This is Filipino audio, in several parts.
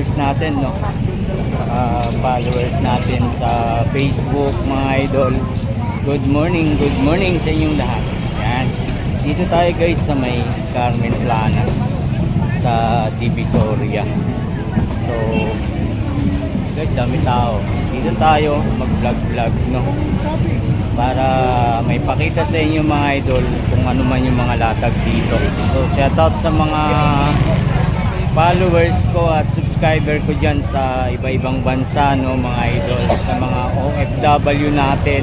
viewers natin, no? Uh, followers natin sa Facebook, mga idol. Good morning, good morning sa inyong lahat. Yan. Dito tayo guys sa may Carmen Planas sa Divisoria. So, guys, dami tao. Dito tayo mag-vlog-vlog, no? Para may pakita sa inyo mga idol kung ano man yung mga latag dito. So, shout out sa mga followers ko at subscriber ko dyan sa iba-ibang bansa, no, mga idol, sa mga OFW natin.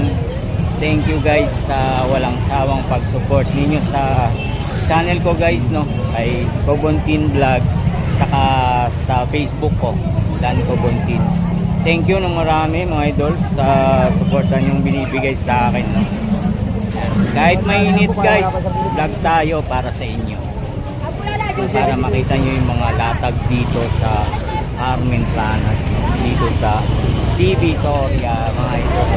Thank you guys sa walang sawang pag-support ninyo sa channel ko guys, no, ay Cobontin Vlog, saka sa Facebook ko, Dan Cobontin. Thank you ng marami mga idol sa suporta niyong binibigay sa akin. No? Kahit mainit guys, vlog tayo para sa inyo para makita nyo yung mga latag dito sa Carmen Planas dito sa Divisoria mga idol.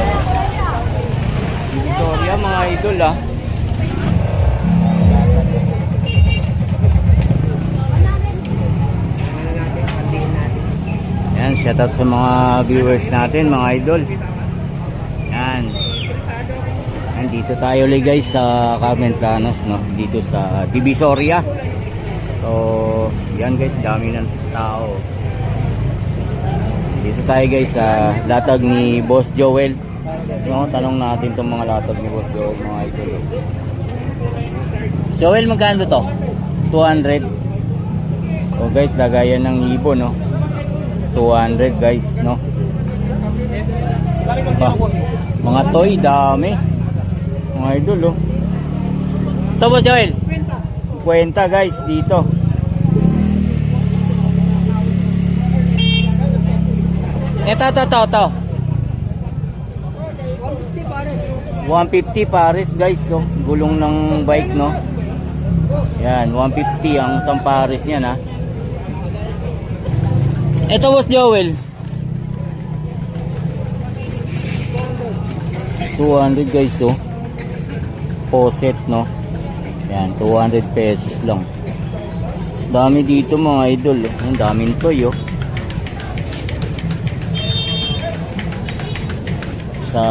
Divisoria mga idol ah. Yan shoutout sa mga viewers natin mga idol. Yan yan dito tayo ulit guys sa Carmen Planas no? Dito sa Divisoria So, yan guys, dami ng tao. Dito tayo guys sa latag ni Boss Joel. No, tanong natin tong mga latag ni Boss Joel, mga idol. Joel, magkano to? 200. So guys, lagayan ng ibo, no? 200 guys, no? Pa, mga toy, dami. Mga idol, oh. Ito Boss Joel? Kwenta guys dito. Ito ito ito ito. 150 pares guys so gulong ng bike no? Yan 150 ang isang pares niyan ha? Ito boss Joel. 200 guys so poset no yan, 200 pesos lang. Dami dito mga idol. Ang daming toy oh. Sa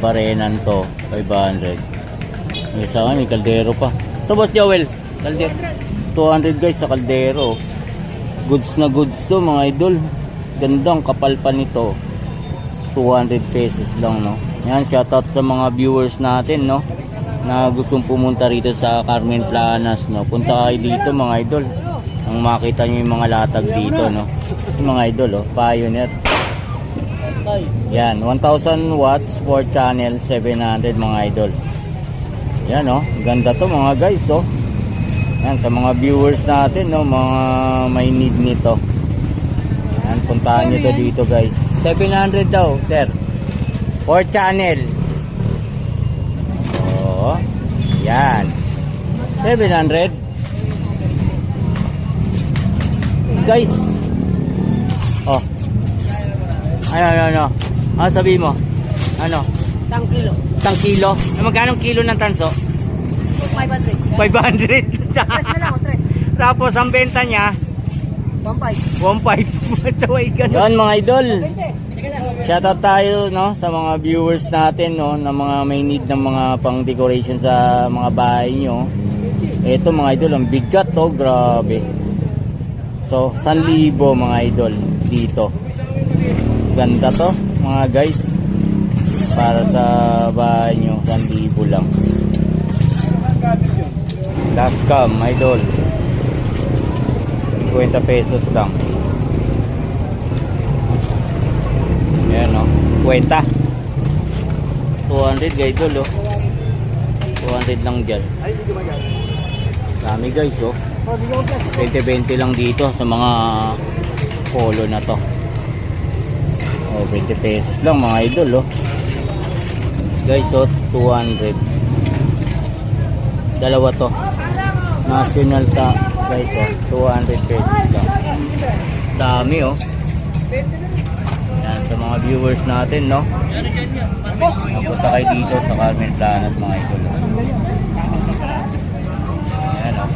barenan to, 500. May isa may kaldero pa. Ito boss Joel, kaldero. 200 guys sa kaldero. Goods na goods to mga idol. Gandang kapal pa nito. 200 pesos lang no. Yan, shoutout sa mga viewers natin no na gustong pumunta rito sa Carmen Planas no? Punta kayo dito mga idol. Ang makita nyo yung mga latag dito no? Yung mga idol oh Pioneer. Yan 1000 watts 4 channel 700 mga idol. Yan oh ganda to mga guys oh. Yan sa mga viewers natin no mga may need nito. Yan puntahan nyo to dito guys. 700 daw sir. 4 channel Oo. Yan. 700. Guys. Oh. Ano, ano, ano? Ano sabi mo? Ano? Isang kilo. Isang kilo? Magkano kilo ng tanso? 500. 500. Tres na lang, tres. Tapos ang benta niya, 1.5. 1.5. Saway ganun. Yan mga idol. Shoutout tayo no sa mga viewers natin no na mga may need ng mga pang decoration sa mga bahay nyo. Ito mga idol, ang bigat to, grabe. So, 1,000 mga idol dito. Ganda to, mga guys. Para sa bahay nyo, 1,000 lang. Last cam, idol. 50 pesos lang. Ayan o. Kwenta. 200 guys idol oh. 200 lang dyan. Dami guys oh. 20-20 lang dito sa mga polo na to. Oh, 20 pesos lang mga idol oh. Guys oh, 200. Dalawa to. National ta guys oh, 200 pesos lang. Dami oh. Yan, sa mga viewers natin, no? Napunta kayo dito sa Carmen Planas, mga idol. Yan, oh.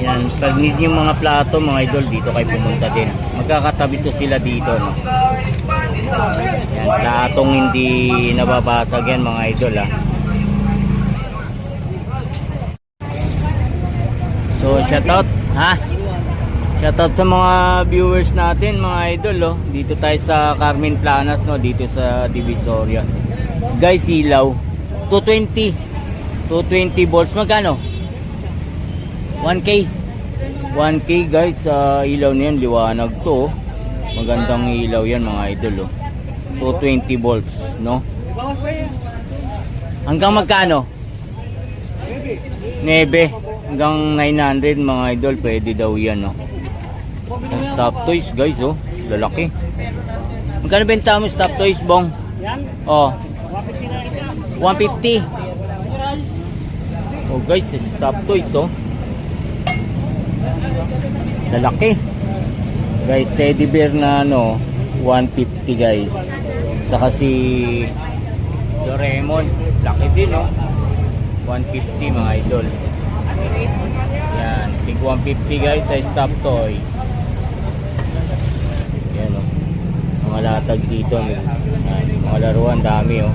Yan, Pag need yung mga plato, mga idol, dito kayo pumunta din. Magkakatabi to sila dito, no? Yan, platong hindi nababasag yan, mga idol, ah. So, shoutout, ha? Shoutout sa mga viewers natin, mga idol, oh. Dito tayo sa Carmen Planas, no? Dito sa Divisoria. Guys, ilaw. 220. 220 volts. Magkano? 1K. 1K guys, sa ilaw na yan, liwanag to. oh. Magandang ilaw yan mga idol. Oh. 220 volts, no? Hanggang magkano? 9. Hanggang 900 mga idol, pwede daw yan, no? Stop toys guys, oh. Lalaki. Magkano benta mo stop toys, bong? Yan, Oh, 150 na isa. 150. Oh guys, stop toys oh. Lalaki. Guys, teddy bear na ano, 150 guys. Saka si Doraemon, laki din oh. 150 mga idol. Yan, tig 150 guys sa stop toys. mga latag dito ayan, mga laruan dami oh.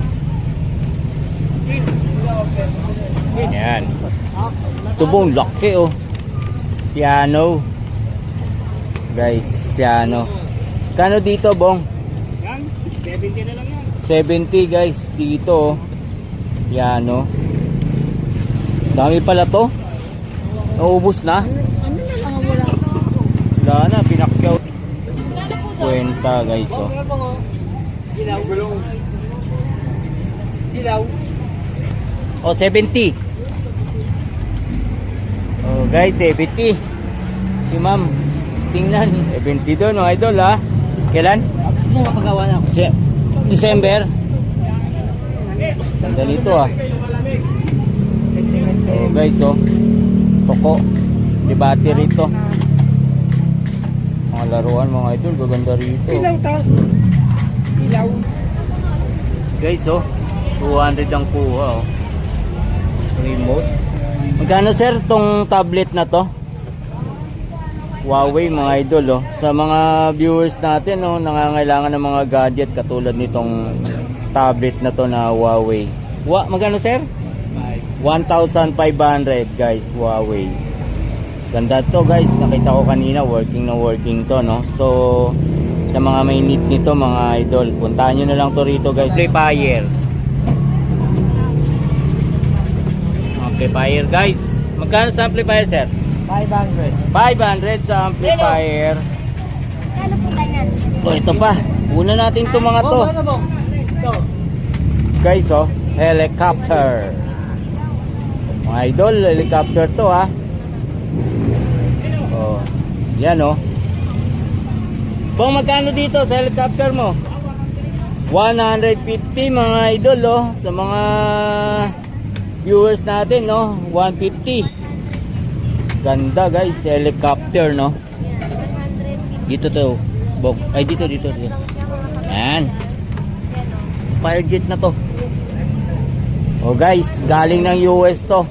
Ayan. Tubong laki oh. Piano. Guys piano. Kano dito bong? Yan 70 na lang yan. 70 guys dito oh. Piano. Dami pala to. Naubos na. Ano na wala na pinak 50 guys oh. Dilaw. Dilaw. Oh 70. Oh guys, 70. Si ma'am, tingnan. 70 doon, no, idol ha. Kailan? Ano mapagawa na ako? Se December. Sandali ito ah. Oh guys, oh. Toko. Di battery ito. Mga laruan, mga idol, gaganda rito. Ilaw to. Ilaw. Guys, oh. 200 ang kuha, oh. Remote. Magkano, sir, tong tablet na to? Huawei, mga idol, oh. Sa mga viewers natin, oh, nangangailangan ng mga gadget katulad nitong tablet na to na Huawei. Wa, magkano, sir? 1,500 guys, Huawei. Ganda to guys, nakita ko kanina working na working to no. So sa mga may need nito mga idol, puntahan nyo na lang to rito guys. Amplifier. Amplifier guys. Magkano sa amplifier sir? 500. 500 sa amplifier. Kano po ganyan? Oh, ito pa. Una natin to mga to. Ano? Ito. Guys oh, helicopter. Mga idol, helicopter to ha. Oh, yan oh. Kung magkano dito sa helicopter mo? 150 mga idol oh. Sa mga viewers natin no, 150. Ganda guys, helicopter no. Dito to. Bok. Ay dito dito dito. Yan. Fire jet na to. Oh guys, galing ng US to.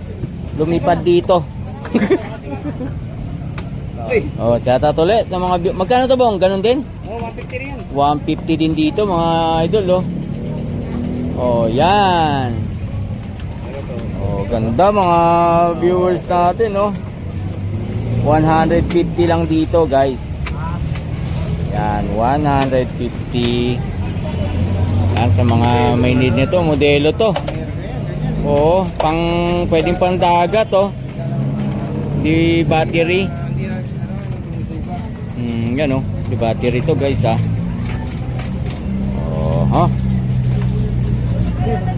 Lumipad dito. oh, shoutout ulit sa mga view- Magkano to bong? Ganun din? Oh, 150 rin yan. 150 din dito mga idol oh. Oh, yan. Oh, ganda mga viewers natin oh. 150 lang dito, guys. Yan, 150. Yan sa mga may need nito, modelo to. Oo, pang pwedeng pang dagat oh. Di battery. Yan oh. Di battery to, guys ah. Oh, ha.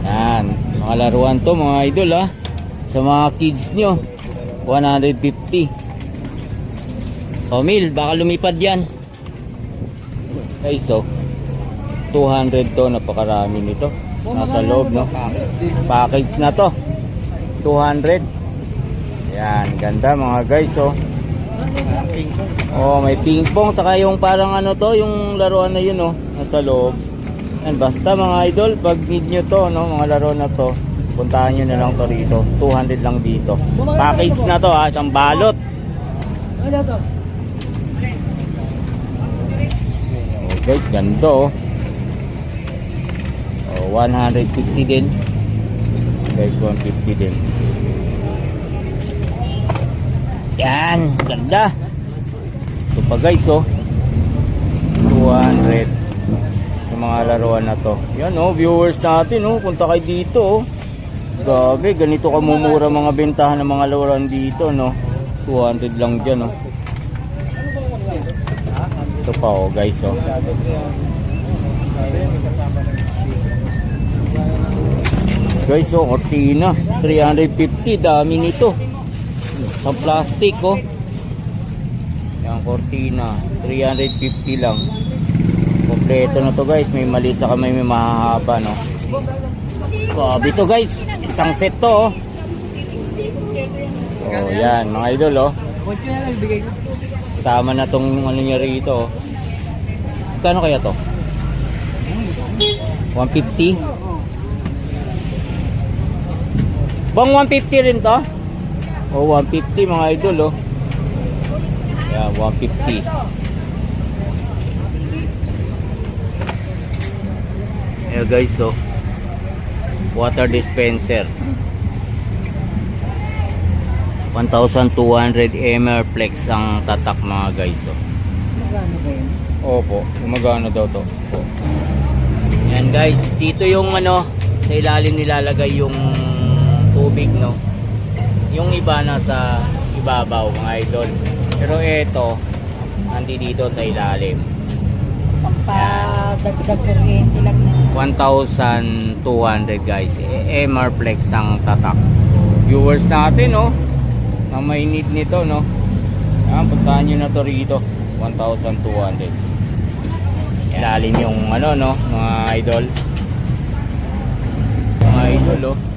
Yan, mga laruan to, mga idol ah. Sa mga kids nyo, 150. O Mil, baka lumipad yan. Guys, so 200 to, napakarami nito. Nasa loob, no? Package na to. 200. Yan, ganda mga guys, oh. Oh, may ping pong saka yung parang ano to, yung laruan na yun, oh, nasa loob. Yan, basta mga idol, pag need nyo to, no, mga laro na to, puntahan nyo na lang to rito. 200 lang dito. Package na to, ha, isang balot. Ano to? Oh, guys, ganda oh. Oh, 150 din. Guys, 150 din. Yan, ganda. Ito pa guys oh. 200 sa mga laruan na to. Yan oh, viewers natin oh, punta kayo dito oh. Grabe, ganito kamumura mga bentahan ng mga laruan dito no. 200 lang dyan oh. Ito pa oh guys oh. Guys oh, cortina. 350, dami nito. Sa plastic oh. Yan, cortina. 350 lang. Kompleto na to guys. May maliit sa kamay, may mahahaba no. Grabe to guys. Isang set to oh. Oh, yan mga idol oh. Sama na tong ano niya rito. oh. Kano kaya to? 150? Bang 150 rin to? O 150 mga idol oh. Yeah, 150. Ayan guys oh. Water dispenser. 1,200 ml flex ang tatak mga guys oh. Magkano ba yun? Opo, gumagana daw to. Opo. Yan guys, dito yung ano, sa ilalim nilalagay yung tubig no. Yung iba nasa ibabaw mga idol. Pero ito, nandi dito sa ilalim. Pampadagdag kuryente lang na. 1,200 guys. E- MR Flex ang tatak. Viewers natin no. Na may need nito no. Yan, puntahan nyo na to rito. 1,200. Ilalim yung ano no, mga idol. Mga idol oh.